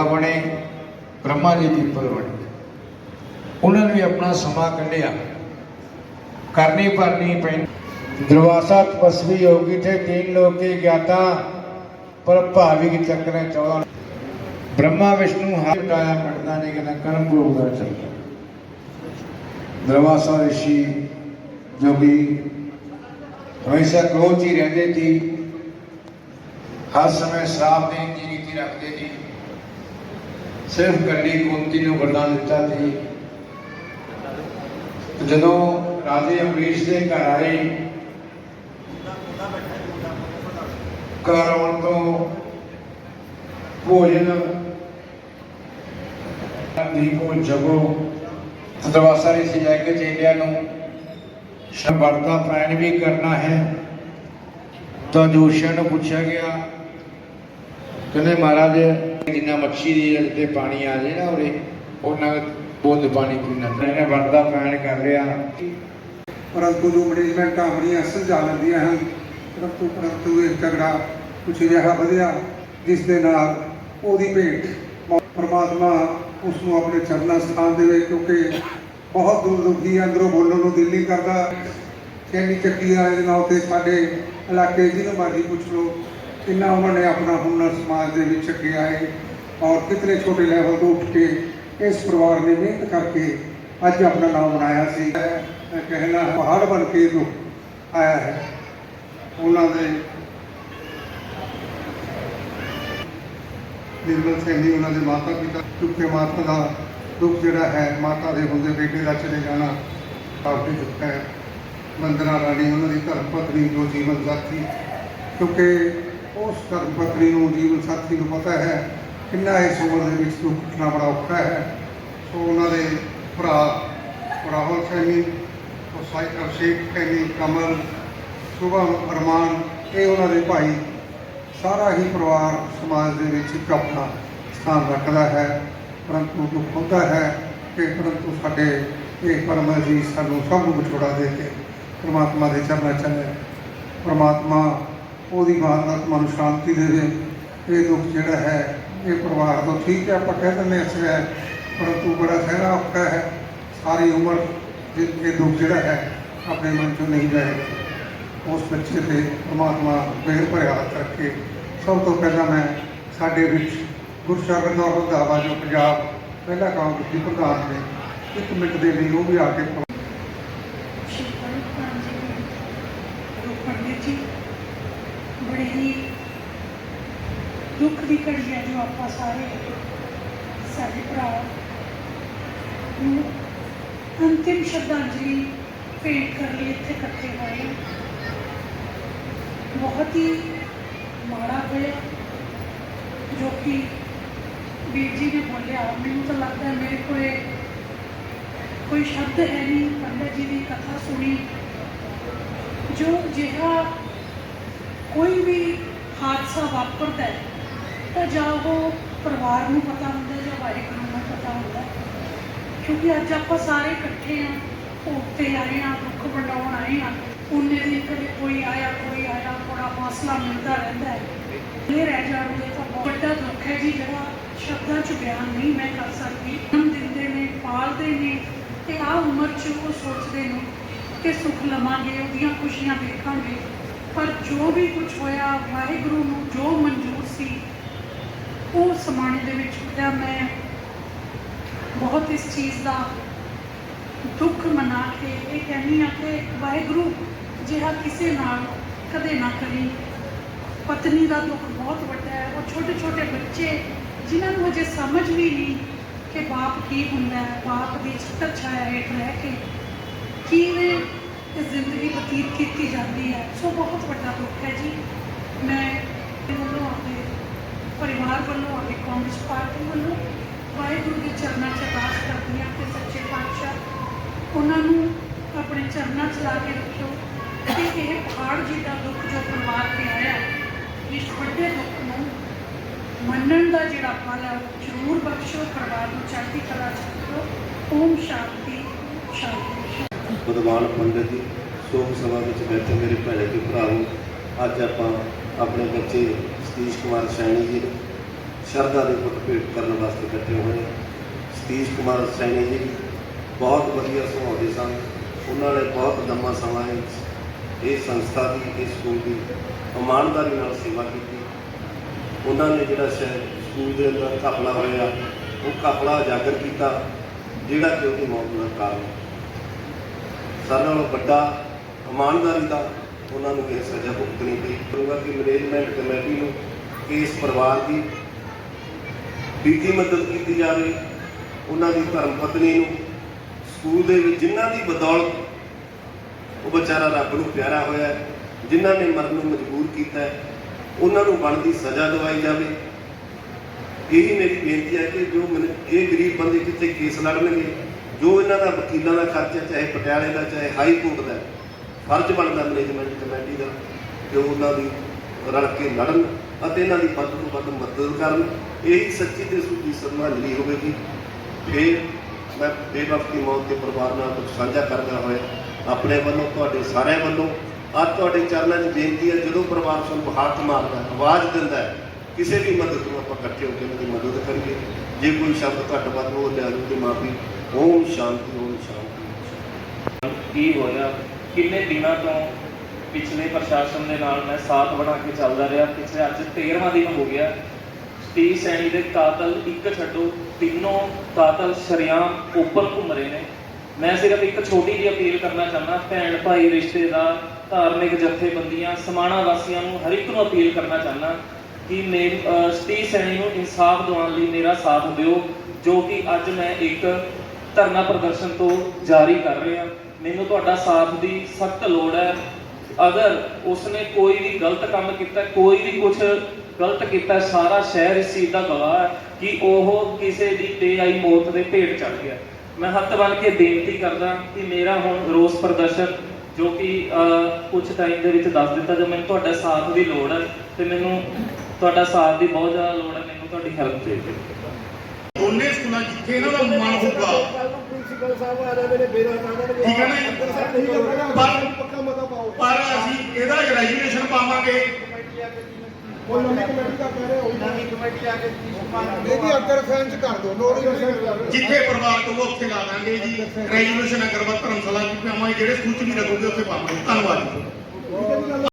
ਦੇਵਤਾ ਬਣੇ ਬ੍ਰਹਮਾ ਜੀ ਦੀ ਪੁੱਤਰ ਬਣੇ ਉਹਨਾਂ ਨੇ ਵੀ ਆਪਣਾ ਸਮਾਂ ਕੱਢਿਆ ਕਰਨੀ ਭਰਨੀ ਪੈਣੀ दुर्वासा तपस्वी योगी थे तीन लोग के ज्ञाता पर भाविक चक्र है चौदह ब्रह्मा विष्णु हाथ उठाया मटना नहीं कहना कर्म योग का चल दुर्वासा ऋषि जोगी हमेशा क्रोध ही रहते थी हर समय श्राप देने की नीति रखते थे ਸਿਰਫ ਗੱਡੀ ਕੁੰਤੀ ਨੂੰ ਵਰਦਾਨ ਦਿੱਤਾ ਸੀ। ਜਦੋਂ ਰਾਜੇ ਅਮਰੀਸ਼ ਦੇ ਘਰ ਆਏ, ਘਰ ਤੋਂ ਭੋਜਨ ਦੀ ਦੀਪੋ ਜਗੋ ਦਰਵਾਜ਼ਾ ਨਹੀਂ ਸਜਾ ਕੇ ਚੇਲਿਆਂ ਨੂੰ ਸ਼ਬਰਤਾ ਪ੍ਰਾਇਣ ਵੀ ਕਰਨਾ ਹੈ। ਤਾਂ ਜੋਸ਼ੀਆਂ ਨੂੰ ਪੁੱਛਿਆ ਗਿਆ, ਕਹਿੰਦੇ ਮਹਾਰਾਜ ਜਿੰਨਾ ਮੱਛੀ ਦੀ ਤੇ ਪਾਣੀ ਆ ਜੇ ਨਾ ਉਰੇ ਉਹਨਾਂ ਬੂੰਦ ਪਾਣੀ ਪੀਣਾ ਇਹਨੇ ਵਰਦਾ ਪ੍ਰਾਇਣ ਕਰ ਲਿਆ ਪਰੰਤੂ ਜੋ ਮੈਨੇਜਮੈਂਟਾਂ ਆਪਣੀਆਂ ਸੁਲਝਾ ਲੈਂਦੀਆਂ ਹਨ। ਪਰੰਤੂ ਪਰੰਤੂ ਇਹ ਝਗੜਾ ਕੁਛ ਅਜਿਹਾ ਵਧਿਆ ਜਿਸ ਦੇ ਨਾਲ ਉਹਦੀ ਭੇਟ ਪਰਮਾਤਮਾ ਉਸ ਨੂੰ ਆਪਣੇ ਚਰਨਾਂ ਸਥਾਨ ਦੇਵੇ ਕਿਉਂਕਿ ਬਹੁਤ ਦੂਰ ਦੁਖੀ ਅੰਦਰੋਂ ਬੋਲਣ ਨੂੰ ਦਿਲ ਨਹੀਂ ਕਰਦਾ। ਕਹਿੰਦੀ ਚੱਕੀ ਆ ਇਹਦੇ ਨਾਲ ਤੇ ਸਾਡੇ ਇਲਾਕੇ ਜਿਹਨੂੰ ਮਰਜ਼ੀ ਪੁੱਛ ਲਓ। ਕਿੰਨਾ ਉਹਨਾਂ ਨੇ ਆਪਣਾ ਹੁਨਰ ਸਮਾਜ ਦੇ ਵਿੱਚ ਅੱਗੇ ਆਏ ਔਰ ਕਿਤਨੇ ਛੋਟੇ ਲੈਵਲ ਤੋਂ ਉੱਠ ਕੇ ਇਸ ਪਰਿਵਾਰ ਨੇ ਮਿਹਨਤ ਕਰਕੇ ਅੱਜ ਆਪਣਾ ਨਾਮ ਬਣਾਇਆ ਸੀ। ਮੈਂ ਕਹਿਣਾ, ਪਹਾੜ ਬਣ ਕੇ ਜੋ ਆਇਆ ਹੈ। ਉਹਨਾਂ ਦੇ ਨਿਰਮਲ ਸਿੰਘ ਜੀ, ਉਹਨਾਂ ਦੇ ਮਾਤਾ ਪਿਤਾ ਚੁੱਕੇ ਮਾਤਾ ਦਾ ਦੁੱਖ ਜਿਹੜਾ ਹੈ, ਮਾਤਾ ਦੇ ਹੁੰਦੇ ਬੇਟੇ ਦਾ ਚਲੇ ਜਾਣਾ ਕਾਫੀ ਦੁੱਖ ਹੈ। ਵੰਦਨਾ ਰਾਣੀ, ਉਹਨਾਂ ਦੀ ਧਰਮ ਪਤਨੀ, ਜੋ ਜੀਵਨ ਸਾਥੀ, ਕਿਉਂਕਿ ਉਸ ਧਰਮ ਪਤਨੀ ਨੂੰ ਜੀਵਨ ਸਾਥੀ ਨੂੰ ਪਤਾ ਹੈ ਕਿੰਨਾ ਇਸ ਉਮਰ ਦੇ ਵਿੱਚ ਦੁੱਖ ਉੱਠਣਾ ਬੜਾ ਔਖਾ ਹੈ। ਸੋ ਉਹਨਾਂ ਦੇ ਭਰਾ ਰਾਹੁਲ ਸੈਣੀ, ਉਹ ਸਾਈ ਅਭਿਸ਼ੇਕ ਸੈਣੀ, ਕਮਲ, ਸੁਭਮ, ਅਰਮਾਨ, ਇਹ ਉਹਨਾਂ ਦੇ ਭਾਈ ਸਾਰਾ ਹੀ ਪਰਿਵਾਰ ਸਮਾਜ ਦੇ ਵਿੱਚ ਇੱਕ ਆਪਣਾ ਸਥਾਨ ਰੱਖਦਾ ਹੈ। ਪਰੰਤੂ ਦੁੱਖ ਹੁੰਦਾ ਹੈ ਕਿ ਪਰੰਤੂ ਸਾਡੇ ਇਹ ਪਰਮ ਜੀ ਸਾਨੂੰ ਸਭ ਨੂੰ ਵਿਛੋੜਾ ਦੇ ਕੇ ਪਰਮਾਤਮਾ ਦੇ ਚਰਨਾਂ ਚ ਪਰਮਾਤਮਾ ਉਹਦੀ ਆਤਮਾ ਨੂੰ ਸ਼ਾਂਤੀ ਦੇਵੇ ਇਹ ਦੁੱਖ ਜਿਹੜਾ ਹੈ, ਇਹ ਪਰਿਵਾਰ ਤੋਂ ਠੀਕ ਹੈ, ਆਪਾਂ ਕਹਿ ਦਿੰਦੇ ਹਾਂ ਹੈ ਪਰੰਤੂ ਬੜਾ ਸਹਿਰਾ ਔਖਾ ਹੈ। ਸਾਰੀ ਉਮਰ ਇਹ ਦੁੱਖ ਜਿਹੜਾ ਹੈ, ਆਪਣੇ ਮਨ ਚੋਂ ਨਹੀਂ ਜਾਏਗਾ ਉਸ ਬੱਚੇ ਤੇ ਪਰਮਾਤਮਾ ਮਿਹਰ ਭਰਿਆ ਹੱਥ ਰੱਖੇ। ਸਭ ਤੋਂ ਪਹਿਲਾਂ ਮੈਂ ਸਾਡੇ ਵਿੱਚ ਗੁਰਸ਼ਰਨ ਦਾ ਰੰਧਾਵਾ ਜੋ ਪੰਜਾਬ ਪਹਿਲਾ ਕਾਂਗਰਸ ਦੀ ਪ੍ਰਧਾਨ ਨੇ, ਇੱਕ ਮਿੰਟ ਦੇ ਲਈ ਉਹ ਵੀ ਆ ਕੇ ਸ਼ਿਵਪਾਲ ਖਾਨ ਜੀ ਬੜੇ ਹੀ ਦੁੱਖ ਦੀ ਘੜੀ ਹੈ ਜੋ ਆਪਾਂ ਸਾਰੇ ਸਾਡੇ ਭਰਾ ਨੂੰ ਅੰਤਿਮ ਸ਼ਰਧਾਂਜਲੀ ਭੇਟ ਕਰਨ ਲਈ ਇੱਥੇ ਇਕੱਠੇ ਹੋਏ। ਬਹੁਤ ਹੀ ਮਾੜਾ ਹੋਇਆ, ਜੋ ਕਿ ਵੀਰ ਜੀ ਨੇ ਬੋਲਿਆ, ਮੈਨੂੰ ਤਾਂ ਲੱਗਦਾ ਮੇਰੇ ਕੋਲੇ ਕੋਈ ਸ਼ਬਦ ਹੈ ਨਹੀਂ। ਪੰਡਤ ਜੀ ਦੀ ਕਥਾ ਸੁਣੀ। ਜੋ ਜਿਹੜਾ ਕੋਈ ਵੀ ਹਾਦਸਾ ਵਾਪਰਦਾ ਹੈ, ਤਾਂ ਜਾਂ ਉਹ ਪਰਿਵਾਰ ਨੂੰ ਪਤਾ ਹੁੰਦਾ ਜਾਂ ਵਾਹਿਗੁਰੂ ਨੂੰ ਪਤਾ ਹੁੰਦਾ ਕਿਉਂਕਿ ਅੱਜ ਆਪਾਂ ਸਾਰੇ ਇਕੱਠੇ ਹਾਂ, ਭੋਗ ਤੇ ਆਏ ਹਾਂ, ਦੁੱਖ ਵੰਡਾਉਣ ਆਏ ਹਾਂ, ਉਹਨੇ ਦਿਨ ਕਦੇ ਕੋਈ ਆਇਆ ਕੋਈ ਆਇਆ ਥੋੜਾ ਫਾਸਲਾ ਮਿਲਦਾ ਰਹਿੰਦਾ ਹੈ। ਇਹ ਰਹਿ ਜਾਣਗੇ ਤਾਂ ਬਹੁਤ ਵੱਡਾ ਦੁੱਖ ਹੈ ਜੀ, ਜਿਹੜਾ ਸ਼ਬਦਾਂ 'ਚ ਬਿਆਨ ਨਹੀਂ ਮੈਂ ਕਰ ਸਕਦੀ। ਜਨਮ ਦਿੰਦੇ ਨੇ, ਪਾਲਦੇ ਨੇ, ਤੇ ਆ ਉਮਰ 'ਚ ਉਹ ਸੋਚਦੇ ਨੇ ਕਿ ਸੁੱਖ ਲਵਾਂਗੇ, ਉਹਦੀਆਂ ਖੁਸ਼ੀਆਂ ਦੇਖਾਂਗੇ ਪਰ ਜੋ ਵੀ ਕੁਝ ਹੋਇਆ, ਵਾਹਿਗੁਰੂ ਨੂੰ ਜੋ ਮਨਜ਼ੂਰ ਸੀ, ਉਹ ਸਮਾਣੇ ਦੇ ਵਿੱਚ ਹੋਇਆ ਮੈਂ ਬਹੁਤ ਇਸ ਚੀਜ਼ ਦਾ ਦੁੱਖ ਮਨਾ ਕੇ ਇਹ ਕਹਿੰਦੀ ਆ ਕਿ ਵਾਹਿਗੁਰੂ ਜਿਹੜਾ ਕਿਸੇ ਨਾਲ ਕਦੇ ਨਾ ਕਰੀ। ਪਤਨੀ ਦਾ ਦੁੱਖ ਬਹੁਤ ਵੱਡਾ ਹੈ। ਉਹ ਛੋਟੇ ਛੋਟੇ ਬੱਚੇ ਜਿਨ੍ਹਾਂ ਨੂੰ ਅਜੇ ਸਮਝ ਵੀ ਨਹੀਂ ਕਿ ਬਾਪ ਕੀ ਹੁੰਦਾ ਹੈ, ਬਾਪ ਦੀ ਛਤਰ ਛਾਇਆ ਹੇਠ ਰਹਿ ਕੇ। ਕਿਵੇਂ ਇਹ ਜ਼ਿੰਦਗੀ ਬਤੀਤ ਕੀਤੀ ਜਾਂਦੀ ਹੈ। ਸੋ ਬਹੁਤ ਵੱਡਾ ਦੁੱਖ ਹੈ ਜੀ। ਮੈਂ ਇਹ ਵੱਲੋਂ, ਆਪਣੇ ਪਰਿਵਾਰ ਵੱਲੋਂ, ਆਪਣੇ ਕਾਂਗਰਸ ਪਾਰਟੀ ਵੱਲੋਂ ਵਾਹਿਗੁਰੂ ਦੇ ਚਰਨਾਂ 'ਚ ਅਰਦਾਸ ਕਰਦੀ ਹਾਂ ਕਿ ਸੱਚੇ ਪਾਤਸ਼ਾਹ ਉਹਨਾਂ ਨੂੰ ਆਪਣੇ ਚਰਨਾਂ 'ਚ ਲਾ ਕੇ ਰੱਖਿਓ ਕਿ ਇਹ ਪਹਾੜ ਜੀ ਦਾ ਦੁੱਖ ਜੋ ਪਰਿਵਾਰ ਤੇ ਆਇਆ ਇਸ ਵੱਡੇ ਦੁੱਖ ਨੂੰ ਮੰਨਣ ਦਾ ਜਿਹੜਾ ਫਲ ਹੈ, ਉਹ ਜ਼ਰੂਰ ਬਖਸ਼ੋ ਪਰਿਵਾਰ ਨੂੰ ਚੜ੍ਹਦੀ ਕਲਾ 'ਚ ਰੱਖੋ ਓਮ ਸ਼ਾਂਤੀ ਸ਼ਾਂਤੀ। ਬਦਵਾਨ ਪੰਡਿਤ ਜੀ, ਸੋਮ ਸਭਾ ਵਿੱਚ ਬੈਠੇ ਮੇਰੇ ਭੈਣੇ ਤੇ ਭਰਾਵੋ, ਅੱਜ ਆਪਾਂ ਆਪਣੇ ਬੱਚੇ ਸਤੀਸ਼ ਕੁਮਾਰ ਸੈਣੀ ਜੀ ਨੂੰ ਸ਼ਰਧਾ ਦੇ ਪੁੱਤ ਭੇਟ ਕਰਨ ਵਾਸਤੇ ਇਕੱਠੇ ਹੋਏ ਸਤੀਸ਼ ਕੁਮਾਰ ਸੈਣੀ ਜੀ ਬਹੁਤ ਵਧੀਆ ਸੁਭਾਅ ਦੇ ਸਨ। ਉਹਨਾਂ ਨੇ ਬਹੁਤ ਲੰਮਾ ਸਮਾਂ ਇਹ ਸੰਸਥਾ ਦੀ, ਇਸ ਸਕੂਲ ਦੀ ਇਮਾਨਦਾਰੀ ਨਾਲ ਸੇਵਾ ਕੀਤੀ। ਉਹਨਾਂ ਨੇ ਜਿਹੜਾ ਸ਼ਾਇਦ ਸਕੂਲ ਦੇ ਅੰਦਰ ਘਪਲਾ ਹੋਇਆ, ਉਹ ਘਪਲਾ ਉਜਾਗਰ ਕੀਤਾ, ਜਿਹੜਾ ਕਿ ਉਹਦੀ ਮੌਤ ਦਾ ਕਾਰਨ ਸਾਰਿਆਂ ਨਾਲੋਂ ਵੱਡਾ ਇਮਾਨਦਾਰੀ ਦਾ ਉਹਨਾਂ ਨੂੰ ਇਹ ਸਜ਼ਾ ਭੁਗਤਣੀ ਪਈ। ਕਰੂੰਗਾ ਕਿ ਮੈਨੇਜਮੈਂਟ ਕਮੇਟੀ ਨੂੰ ਇਸ ਪਰਿਵਾਰ ਦੀ ਬੀਜੀ ਮਦਦ ਕੀਤੀ ਜਾਵੇ। ਉਹਨਾਂ ਦੀ ਧਰਮ ਪਤਨੀ ਨੂੰ ਸਕੂਲ ਦੇ ਵਿੱਚ ਜਿਨ੍ਹਾਂ ਦੀ ਬਦੌਲਤ ਉਹ ਵਿਚਾਰਾ ਰੱਬ ਨੂੰ ਪਿਆਰਾ ਹੋਇਆ ਜਿਨ੍ਹਾਂ ਨੇ ਮਰਨ ਨੂੰ ਮਜਬੂਰ ਕੀਤਾ ਉਹਨਾਂ ਨੂੰ ਬਣਦੀ ਸਜ਼ਾ ਦਿਵਾਈ ਜਾਵੇ। ਇਹੀ ਮੇਰੀ ਬੇਨਤੀ ਹੈ ਕਿ ਜੋ ਮੈਨੂੰ ਇਹ ਗਰੀਬ ਬੰਦੇ ਕਿਤੇ ਕੇਸ ਲੜਨਗੇ ਜੋ ਇਹਨਾਂ ਦਾ ਵਕੀਲਾਂ ਦਾ ਖਰਚਾ, ਚਾਹੇ ਪਟਿਆਲੇ ਦਾ, ਚਾਹੇ ਹਾਈ ਕੋਰਟ ਦਾ, ਫਰਜ਼ ਬਣਦਾ ਮੈਨੇਜਮੈਂਟ ਕਮੇਟੀ ਦਾ ਕਿ ਉਹਨਾਂ ਦੀ ਰਲ ਕੇ ਲੜਨ ਅਤੇ ਇਹਨਾਂ ਦੀ ਵੱਧ ਤੋਂ ਵੱਧ ਮਦਦ ਕਰਨ। ਇਹੀ ਸੱਚੀ ਤੇ ਸੁੱਚੀ ਸ਼ਰਧਾਂਜਲੀ ਹੋਵੇਗੀ। ਫਿਰ ਮੈਂ ਬੇਵਕਤ ਦੀ ਮੌਤ ਦੇ ਪਰਿਵਾਰ ਨਾਲ ਕੁਝ ਸਾਂਝਾ ਕਰਦਾ ਹੋਇਆ। ਆਪਣੇ ਵੱਲੋਂ, ਤੁਹਾਡੇ ਸਾਰਿਆਂ ਵੱਲੋਂ, ਅੱਜ ਤੁਹਾਡੇ ਚਰਨਾਂ 'ਚ ਬੇਨਤੀ ਹੈ, ਜਦੋਂ ਪਰਿਵਾਰ ਸਾਨੂੰ ਹੱਥ ਮਾਰਦਾ, ਆਵਾਜ਼ ਦਿੰਦਾ ਕਿਸੇ ਵੀ ਮਦਦ ਨੂੰ ਆਪਾਂ ਇਕੱਠੇ ਹੋ ਕੇ ਉਹਨਾਂ ਦੀ ਮਦਦ ਕਰੀਏ। ਜੇ ਕੋਈ ਸ਼ਬਦ ਘੱਟ ਵੱਧ ਹੋ ਲਿਆ ਤੇ ਮਾਫੀ ਓਮ ਸ਼ਾਂਤੀ ਓਮ ਸ਼ਾਂਤੀ ਕੀ ਹੋਇਆ? ਕਿੰਨੇ ਦਿਨਾਂ ਤੋਂ ਪਿਛਲੇ ਪ੍ਰਸ਼ਾਸਨ ਦੇ ਨਾਲ ਮੈਂ ਸਾਥ ਬਣਾ ਕੇ ਚੱਲਦਾ ਰਿਹਾ। ਪਿਛਲੇ ਅੱਜ 13ਵਾਂ ਦਿਨ ਹੋ ਗਿਆ। ਸਤੀਸ਼ ਸੈਣੀ ਦੇ ਕਾਤਲ ਇੱਕ ਛੱਡੋ, ਤਿੰਨੋਂ ਕਾਤਲ ਸ਼ਰੇਆਮ ਉੱਪਰ ਘੁੰਮ ਰਹੇ ਨੇ। ਮੈਂ ਸਿਰਫ ਇੱਕ ਛੋਟੀ ਜਿਹੀ ਅਪੀਲ ਕਰਨਾ ਚਾਹੁੰਦਾ, ਭੈਣ ਭਾਈ ਰਿਸ਼ਤੇਦਾਰ, ਧਾਰਮਿਕ ਜਥੇਬੰਦੀਆਂ, ਸਮਾਣਾ ਵਾਸੀਆਂ ਨੂੰ ਹਰ ਇੱਕ ਨੂੰ ਅਪੀਲ ਕਰਨਾ ਚਾਹੁੰਦਾ ਕਿ ਮੇ ਸਤੀ ਸੈਣੀ ਨੂੰ ਇਨਸਾਫ ਦਿਵਾਉਣ ਲਈ ਮੇਰਾ ਸਾਥ ਦਿਓ, ਜੋ ਕਿ ਅੱਜ ਮੈਂ ਇੱਕ ਧਰਨਾ ਪ੍ਰਦਰਸ਼ਨ ਤੋਂ ਜਾਰੀ ਕਰ ਰਿਹਾ ਮੈਨੂੰ ਤੁਹਾਡਾ ਸਾਥ ਦੀ ਸਖਤ ਲੋੜ ਹੈ। ਅਗਰ ਉਸਨੇ ਕੋਈ ਵੀ ਗਲਤ ਕੰਮ ਕੀਤਾ, ਕੋਈ ਵੀ ਕੁਝ ਗਲਤ ਕੀਤਾ, ਸਾਰਾ ਸ਼ਹਿਰ ਇਸ ਚੀਜ਼ ਦਾ ਗਵਾਹ ਹੈ ਕਿ ਉਹ ਕਿਸੇ ਦੀ ਬੇਆਈ ਮੌਤ ਦੇ ਭੇਟ ਚੜ ਗਿਆ। ਮੈਂ ਹੱਥ ਬੰਨ੍ਹ ਕੇ ਬੇਨਤੀ ਕਰਦਾ ਕਿ ਮੇਰਾ ਹੁਣ ਰੋਸ ਪ੍ਰਦਰਸ਼ਨ, ਜੋ ਕਿ ਕੁਝ ਟਾਈਮ ਦੇ ਵਿੱਚ ਦੱਸ ਦਿੱਤਾ ਜੋ ਮੈਨੂੰ ਤੁਹਾਡਾ ਸਾਥ ਦੀ ਲੋੜ ਹੈ ਤੇ ਮੈਨੂੰ ਤੁਹਾਡਾ ਸਾਥ ਦੀ ਬਹੁਤ ਜ਼ਿਆਦਾ ਲੋੜ ਹੈ, ਮੈਨੂੰ ਤੁਹਾਡੀ ਹੈਲਪ ਚਾਹੀਦੀ ਦੋਨੇ ਸਕੂਲਾਂ ਜਿੱਥੇ ਇਹਨਾਂ ਦਾ ਮਨ ਹੋਊਗਾ। ਪ੍ਰਿੰਸੀਪਲ ਸਾਹਿਬ ਆ ਰਹੇ ਨੇ ਬੇਰੋਜ਼ਗਾਰ ਠੀਕ ਹੈ ਨਾ ਜੀ? ਪਰ- ਪੱਕਾ ਮਤਾ ਪਾਓ। ਪਰ ਅਸੀਂ ਇਹਦਾ ਗ੍ਰੈਜੂਏਸ਼ਨ ਪਾਵਾਂਗੇ। ਉਹ ਨਵੀਂ ਕਮੇਟੀ ਦਾ ਕਹਿ ਰਹੇ ਹੋ। ਨਵੀਂ ਕਮੇਟੀ ਆ ਕੇ ਇਹਦੀ ਅੰਦਰ ਫੈਂਸ ਕਰ ਦਿਓ ਲੋੜ ਹੀ ਨਹੀਂ ਜਿੱਥੇ ਪਰਿਵਾਰ ਤੋਂ ਉੱਥੇ ਲਾ ਦਾਂਗੇ ਜੀ। ਗ੍ਰੈਜੂਏਸ਼ਨ ਧਰਮਸ਼ਾਲਾ ਪਾਵਾਂਗੇ ਜਿਹੜੇ ਸਕੂਲ ਚ ਵੀ ਲੱਗੋਗੇ ਉੱਥੇ ਪਾਵਾਂਗੇ। ਧੰਨਵਾਦ ਜੀ।